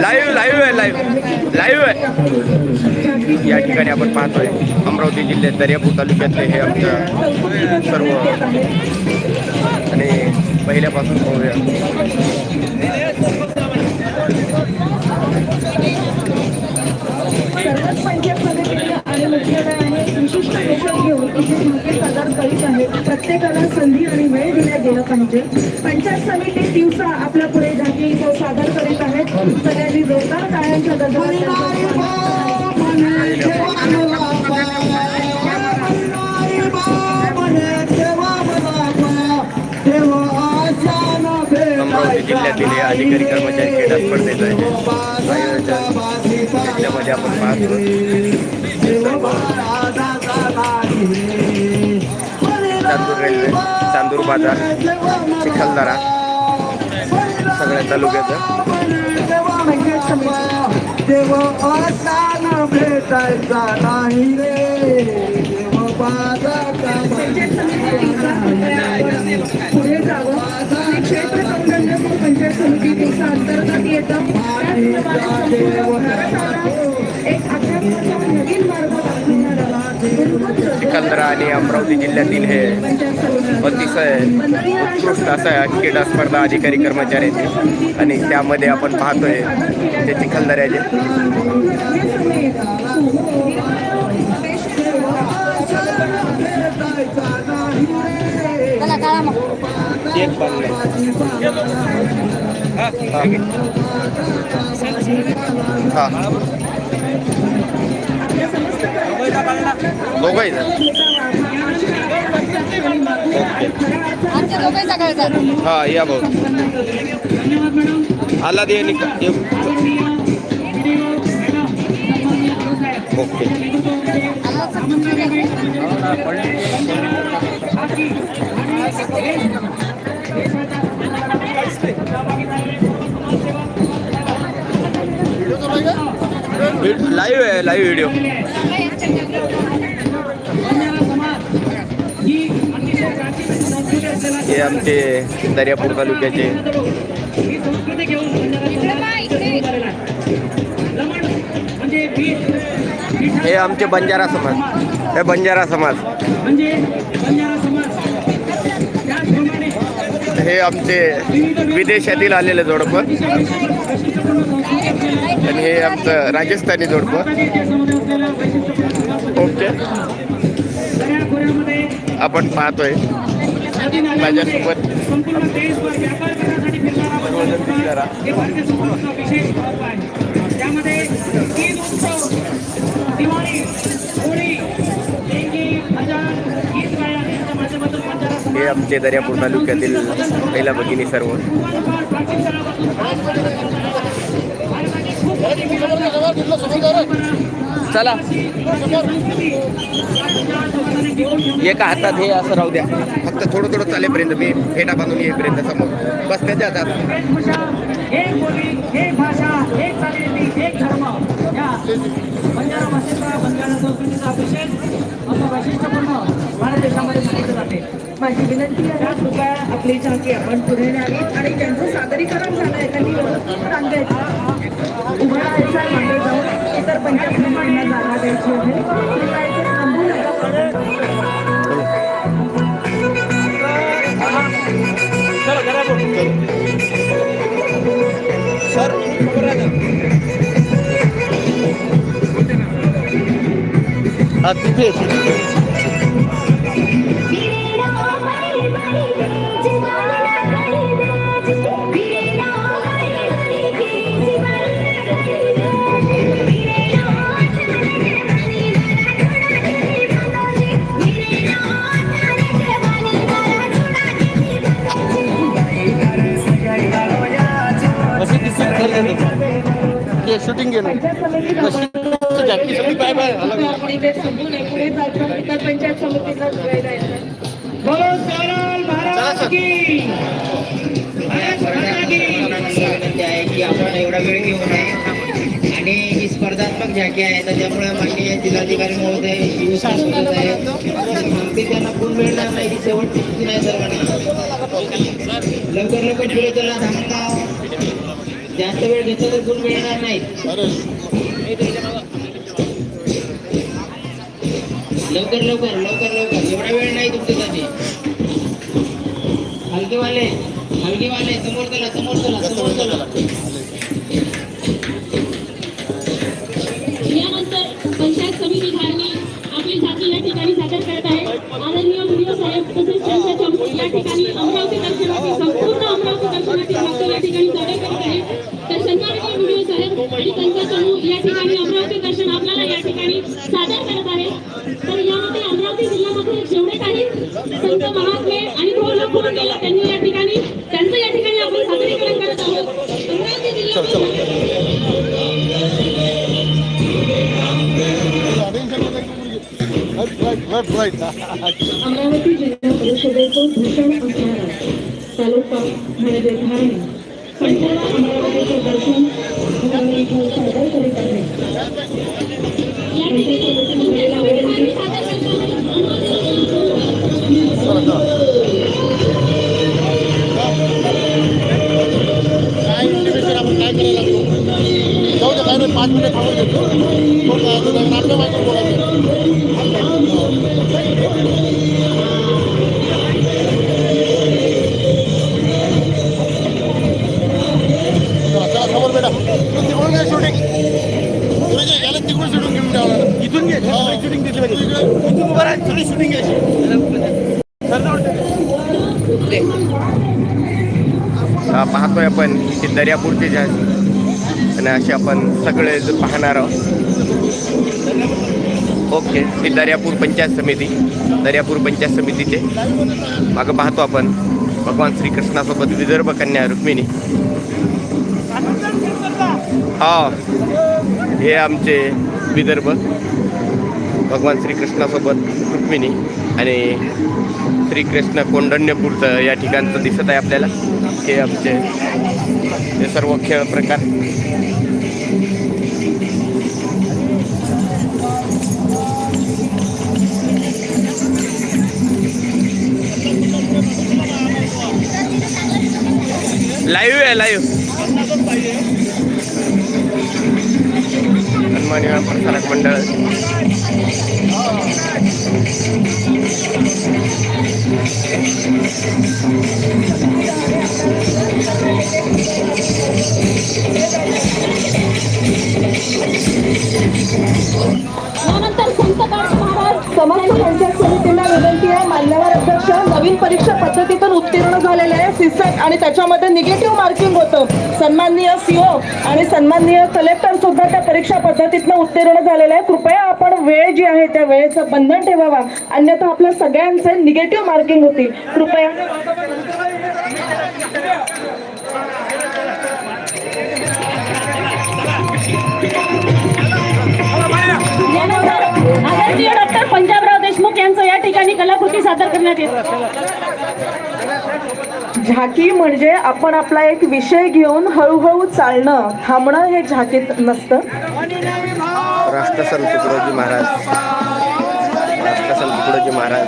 Live live आहे live live आहे. या ठिकाणी आपण पाहतोय अमरावती जिल्ह्यात दर्यापूर तालुक्यातले हे आमचं सर्व आणि पहिल्यापासून पाहूया. प्रत्येकाला संधी आणि वेळ दिल्या गेला पाहिजे. पंचायत समिती दिवसा आपला अमरावती जिल्ह्यातील हे अधिकारी कर्मचारी क्रीडा स्पर्धेचं आहे आयोजन. त्याच्यामध्ये आपण पाहतो. चांदूर रेल्वे चांदूर बाजार चिखलदरा सगळ्या तालुक्याचं. देव असा भेटायचा नाही रे. देव आपण पुढे जावं क्षेत्र पंचायत समिती दिवसा अंतर्गत येतं एक आध्यात्मिक नवीन मार्ग दाखवणारा चिखलदरा आणि अमरावती जिल्ह्यातील हे अतिशय उत्कृष्ट असा क्रीडा स्पर्धा अधिकारी कर्मचाऱ्यांची आणि त्यामध्ये आपण पाहतोय ते चिखलदऱ्याचे हा हा. जण. आमच्या हा या भाऊ. आला दे ये. ओके. लाईव्ह आहे लाईव्ह व्हिडिओ. हे आमचे दर्यापूर तालुक्याचे. हे आमचे बंजारा समाज. हे बंजारा समाज. हे आमचे विदेशातील आलेले जोडपं. आणि हे आमचं राजस्थानी जोडपं. ओके. आपण पाहतोय माझ्यासोबत हे आमचे दर्यापूर तालुक्यातील महिला भगिनी सर्व चला. एका हातात हे असं राहू द्या. फक्त थोडं थोडं चालेपर्यंत मी फेटा बांधून येईपर्यंत समोर. बस त्याच्या हातात. समाज एक बोली एक भाषा एक चालीरीती एक धर्म या बंजारा भाषेचा बंजारा संस्कृतीचा विशेष असं वैशिष्ट्यपूर्ण भारत देशामध्ये मानलं जाते माझी विनंती आहे कृपया आपली झाकी आपण पुढे न्यावी आणि ज्यांचं सादरीकरण झालंय त्यांनी व्यवस्थित रांगेत उभं राहायचं आहे मागे जाऊन. तर पंचायत जागा द्यायची आहे. कृपया इथे की. विनंती आहे की आपण एवढा वेळ घेऊ नये आणि ही स्पर्धात्मक झाकी आहे. तर त्यामुळे माननीय जिल्हाधिकारी महोदय त्यांना पूर्ण वेळ नाही की शेवटची सर्वांना. लवकर लवकर पुढे चला. धामणगाव. जास्त वेळ घेतला तर गुण मिळणार नाही लवकर लवकर लवकर लवकर. एवढा वेळ नाही तुमच्यासाठी. हलकेवाले हलकेवाले. समोर चला समोर चला समोर चला. अमरावती जिल्हा परिषदेचं भूषण असणारा तालुका म्हणजे धारणी पंचायत अमरावतीचं दर्शन भगवान इथं सादर करीत आहे पंचायत समिती मंडळाला विनंती जाऊ दे काय नाही पाच मिनिट थांबून घेतो मग आपल्या मागे पाहतोय आपण इथे दर्यापूरचे जहाज आणि असे आपण सगळे पाहणार आहोत. ओके. ही दर्यापूर पंचायत समिती. दर्यापूर पंचायत समितीचे. मागं पाहतो आपण. भगवान श्रीकृष्णासोबत विदर्भ कन्या रुक्मिणी. हा. हे आमचे विदर्भ. भगवान श्रीकृष्णासोबत रुक्मिणी आणि श्रीकृष्ण कोंडण्यपूरचं या ठिकाणचं दिसत आहे आपल्याला. हे आमचे हे सर्व खेळ प्रकार. आहे लाईव्ह सन्माननीय प्रसारक मंडळ. यानंतर संत गाडगे महाराज समस्त पंचायत समितीला विनंती आहे. मान्यवर अध्यक्ष नवीन परीक्षा पद्धतीतून उत्तीर्ण आणि त्याच्यामध्ये निगेटिव्ह मार्किंग होतं. सन्माननीय सीओ आणि सन्माननीय कलेक्टर सुद्धा त्या परीक्षा पद्धतीतनं उत्तीर्ण झालेलं आहे कृपया आपण वेळ जी आहे त्या वेळेचं बंधन ठेवावा. अन्यथा आपल्या सगळ्यांचे निगेटिव्ह मार्किंग होतील. कृपया. डॉक्टर पंजाबराव देशमुख यांचं या ठिकाणी कलाकृती सादर करण्यात येत. झाकी म्हणजे आपण आपला एक विषय घेऊन हळूहळू चालणं. थांबणं हे झाकीत नसतं. राष्ट्रसंत तुकडोजी महाराज. राष्ट्रसंत तुकडोजी महाराज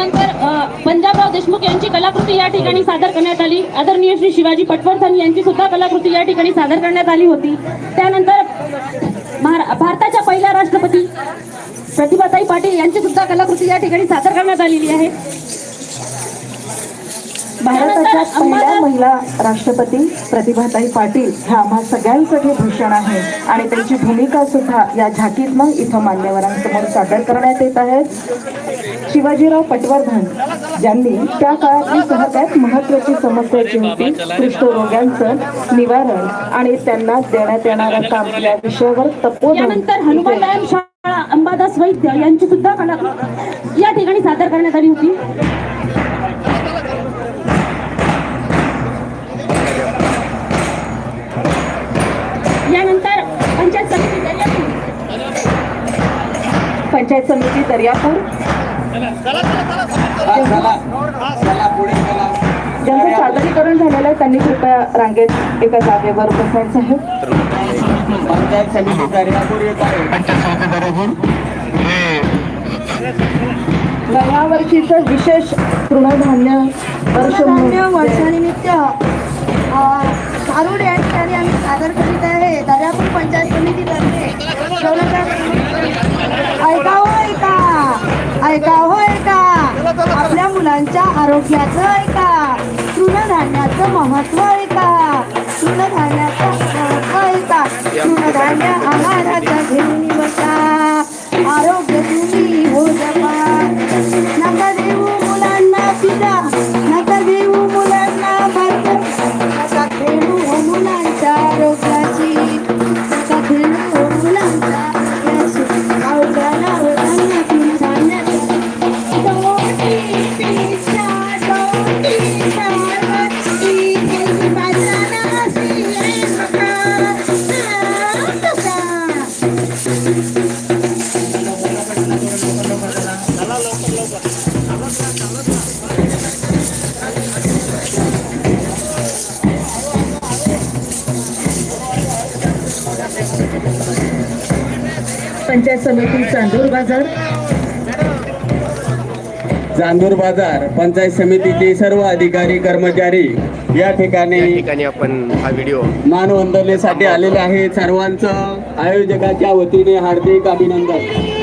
त्यानंतर पंजाबराव देशमुख यांची कलाकृती या ठिकाणी सादर करण्यात आली. आदरणीय श्री शिवाजी पटवर्धन यांची सुद्धा कलाकृती या ठिकाणी सादर करण्यात आली होती. त्यानंतर भारताच्या पहिल्या राष्ट्रपती प्रतिभाताई पाटील यांची सुद्धा कलाकृती या ठिकाणी सादर करण्यात आलेली आहे. भारताच्या पहिल्या महिला राष्ट्रपती प्रतिभाताई पाटील ह्या आम्हा सगळ्यांसाठी भूषण आहे. आणि त्यांची भूमिका सुद्धा या झाकीतनं इथं मान्यवरांसमोर सादर करण्यात येत आहे शिवाजीराव पटवर्धन ज्यांनी त्या काळातली सगळ्यात महत्वाची समस्या जी होती कुष्ठरोग्यांचं निवारण आणि त्यांना देण्यात येणारं काम या विषयावर तपोधन अंबादास वैद्य यांची सुद्धा कलाकृती या ठिकाणी सादर करण्यात आली होती. यानंतर पंचायत समिती दर्यापूर. पंचायत समिती दर्यापूर. ज्यांचं सादरीकरण झालेलं आहे त्यांनी कृपया रांगेत एका जागेवर बसायचं आहे. पंचायत समिती दर्यापूर येत आहे. पंचायत समिती दर्यापूर. या वर्षीचं विशेष तृणधान्य वर्ष म्हणून तृणधान्य वर्षानिमित्त ऐका हो ऐका आपल्या मुलांच्या आरोग्याचं ऐका तृणधान्याचं महत्त्व ऐका तृणधान्याचं महत्त्व ऐका तृणधान्य आहाराच्या घेऊन बसा. आरोग्य समिती चांदूर बाजार. चांदूर बाजार पंचायत समितीचे सर्व अधिकारी कर्मचारी या ठिकाणी या ठिकाणी आपण हा व्हिडिओ मानवंदनेसाठी आलेले आहेत. सर्वांचं आयोजकाच्या वतीने हार्दिक अभिनंदन.